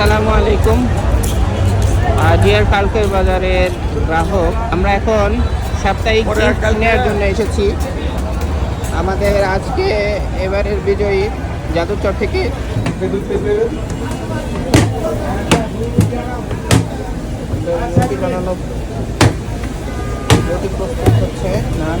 আসসালামু আলাইকুম। ডিয়ার কালকের বাজারের গ্রাহক আমরা এখন সাপ্তাহিক নেওয়ার জন্য এসেছি। আমাদের আজকে এবারের বিজয়ী যাদবচর থেকে রুটি বানানো প্রস্তুত হচ্ছে। নান।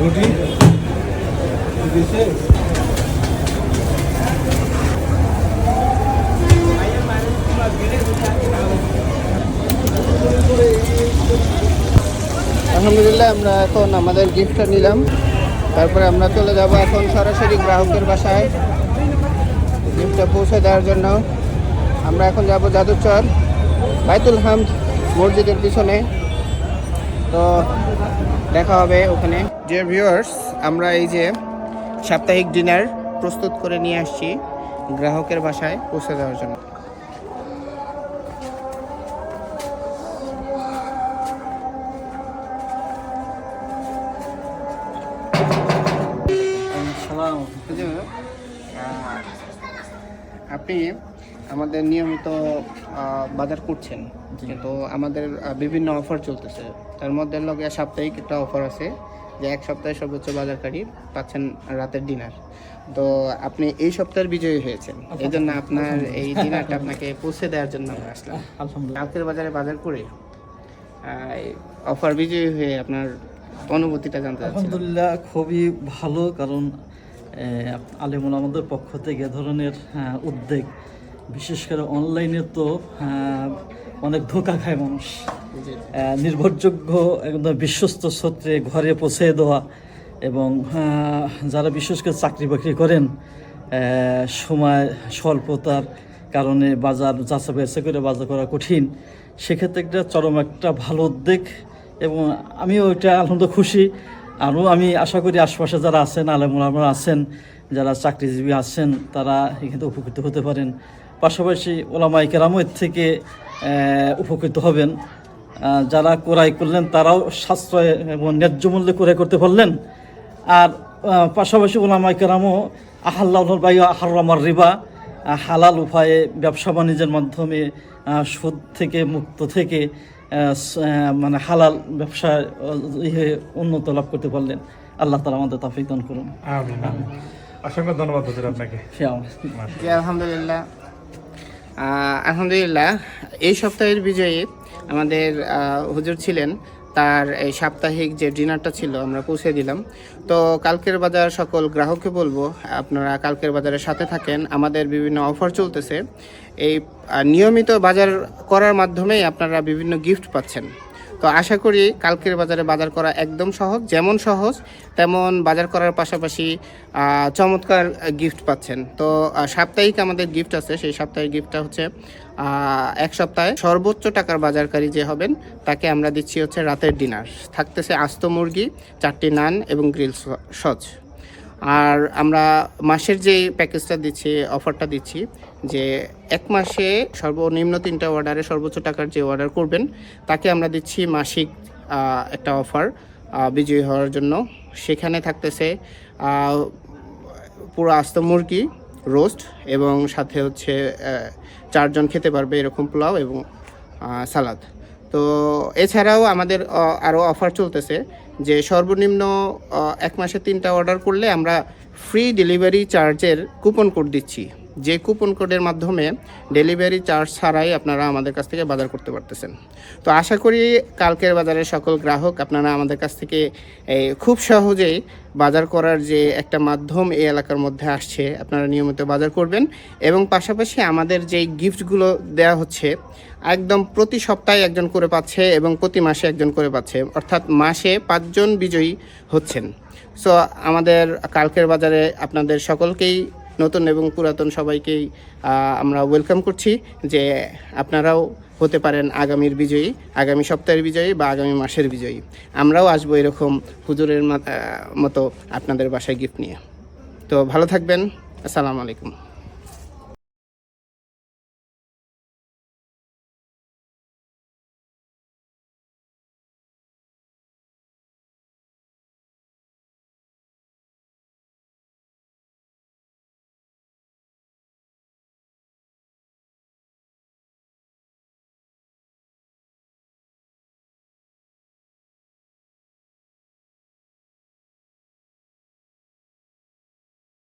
রুটি আলহামদুলিল্লাহ, আমরা এখন আমাদের গিফটটা নিলাম। তারপরে আমরা চলে যাব এখন সরাসরি গ্রাহকের বাসায় গিফটটা পৌঁছে দেওয়ার জন্য। আমরা এখন যাব যাদবচর বাইতুল হামদ মসজিদের পিছনে। তো দেখা হবে ওখানে। যে ভিউয়ার্স আমরা এই যে সাপ্তাহিক ডিনার প্রস্তুত করে নিয়ে আসছি গ্রাহকের বাসায় পৌঁছে দেওয়ার জন্য। আপনি আমাদের নিয়মিত বাজার করছেন। কিন্তু আমাদের বিভিন্ন অফার চলতেছে। তার মধ্যে লগে সাপ্তাহিক একটা অফার আছে যে এক সপ্তাহে সর্বোচ্চ বাজারকারী পাচ্ছেন রাতের ডিনার। তো আপনি এই সপ্তাহের বিজয়ী হয়েছেন। এই জন্য আপনার এই ডিনারটা আপনাকে পৌঁছে দেওয়ার জন্য আমরা আসলাম। কালকের বাজারে বাজার করে অফার বিজয়ী হয়ে আপনার অনুভূতিটা জানতে আলহামদুলিল্লাহ খুবই ভালো। কারণ আলিমুল আমাদের পক্ষ থেকে এ ধরনের আহ, উদ্যোগ বিশেষ করে অনলাইনে তো অনেক ধোকা খায় মানুষ। নির্ভরযোগ্য একদম বিশ্বস্ত সূত্রে ঘরে পৌঁছে দেওয়া এবং যারা বিশেষ করে চাকরি বাকরি করেন সময় স্বল্পতার কারণে বাজার যাচা বেচা করে বাজার করা কঠিন, সেক্ষেত্রে একটা চরম একটা ভালো উদ্যোগ এবং আমিও এটা আনন্দ খুশি। আরও আমি আশা করি আশপাশে যারা আছেন আলেমুলামরা আছেন, যারা চাকরিজীবী আছেন, তারা এখানে উপকৃত হতে পারেন। পাশাপাশি ওলামাই কেরামের থেকে উপকৃত হবেন। যারা ক্রয় করলেন তারাও সাশ্রয় এবং ন্যায্য মূল্যে ক্রয় করতে পারলেন। আর পাশাপাশি ওলামাই কেরামও আহাল্লাহুল বাই আহার রিবা হালাল উপায়ে ব্যবসা বাণিজ্যের মাধ্যমে সুদ থেকে মুক্ত থেকে মানে হালাল ব্যবসায় আহ, ইয়ে উন্নত লাভ করতে পারলেন। আল্লাহ তালা আমাদের তাফিক দান করুন। অসংখ্য ধন্যবাদ আপনাকে। আলহামদুলিল্লাহ। আলহামদুলিল্লাহ, এই সপ্তাহের বিজয়ী আমাদের হুজুর ছিলেন। তার এই সাপ্তাহিক যে ডিনারটা ছিল আমরা পৌঁছে দিলাম। তো কালকের বাজার সকল গ্রাহককে বলব, আপনারা কালকের বাজারের সাথে থাকেন। আমাদের বিভিন্ন অফার চলতেছে। এই নিয়মিত বাজার করার মাধ্যমেই আপনারা বিভিন্ন গিফট পাচ্ছেন। তো আশা করি কালকের বাজারে বাজার করা একদম সহজ, যেমন সহজ, তেমন বাজার করার পাশাপাশি চমৎকার গিফট পাচ্ছেন। তো সাপ্তাহিক আমাদের গিফট আছে, সেই সাপ্তাহিক গিফটটা হচ্ছে এক সপ্তাহে সর্বোচ্চ টাকার বাজারকারী যে হবেন, তাকে আমরা দিচ্ছি হচ্ছে রাতের ডিনার থাকতেছে আস্ত মুরগি, চারটি নান এবং গ্রিল সজ আর আমরা মাসের যে প্যাকেজটা দিচ্ছি অফারটা দিচ্ছি, যে এক মাসে সর্বনিম্ন তিনটা অর্ডারে সর্বোচ্চ টাকার যে অর্ডার করবেন, তাকে আমরা দিচ্ছি মাসিক একটা অফার বিজয়ী হওয়ার জন্য। সেখানে থাকতেছে পুরো আস্ত মুরগি রোস্ট এবং সাথে হচ্ছে চারজন খেতে পারবে এরকম পোলাও এবং সালাদ তো এছাড়াও আমাদের আরও অফার চলতেছে যে সর্বনিম্ন এক মাসে তিনটা অর্ডার করলে আমরা ফ্রি ডেলিভারি চার্জের কুপন কোড দিচ্ছি। যে কুপন কোডের মাধ্যমে ডেলিভারি চার্জ ছাড়াই আপনারা আমাদের কাছ থেকে বাজার করতে পারতেছেন। তো আশা করি কালকের বাজারের সকল গ্রাহক আপনারা আমাদের কাছ থেকে খুব সহজেই বাজার করার যে একটা মাধ্যম এই এলাকার মধ্যে আসছে, আপনারা নিয়মিত বাজার করবেন। এবং পাশাপাশি আমাদের যেই গিফটগুলো দেওয়া হচ্ছে একদম প্রতি সপ্তাহে একজন করে পাচ্ছে এবং প্রতি মাসে একজন করে পাচ্ছে। অর্থাৎ মাসে পাঁচজন বিজয়ী হচ্ছেন। সো আমাদের কালকের বাজারে আপনাদের সকলকেই নতুন এবং পুরাতন সবাইকেই আমরা ওয়েলকাম করছি যে আপনারাও হতে পারেন আগামীর বিজয়ী, আগামী সপ্তাহের বিজয়ী বা আগামী মাসের বিজয়ী। আমরাও আসব এরকম হুজুরের মতো আপনাদের বাসায় গিফট নিয়ে। তো ভালো থাকবেন। আসসালামু আলাইকুম।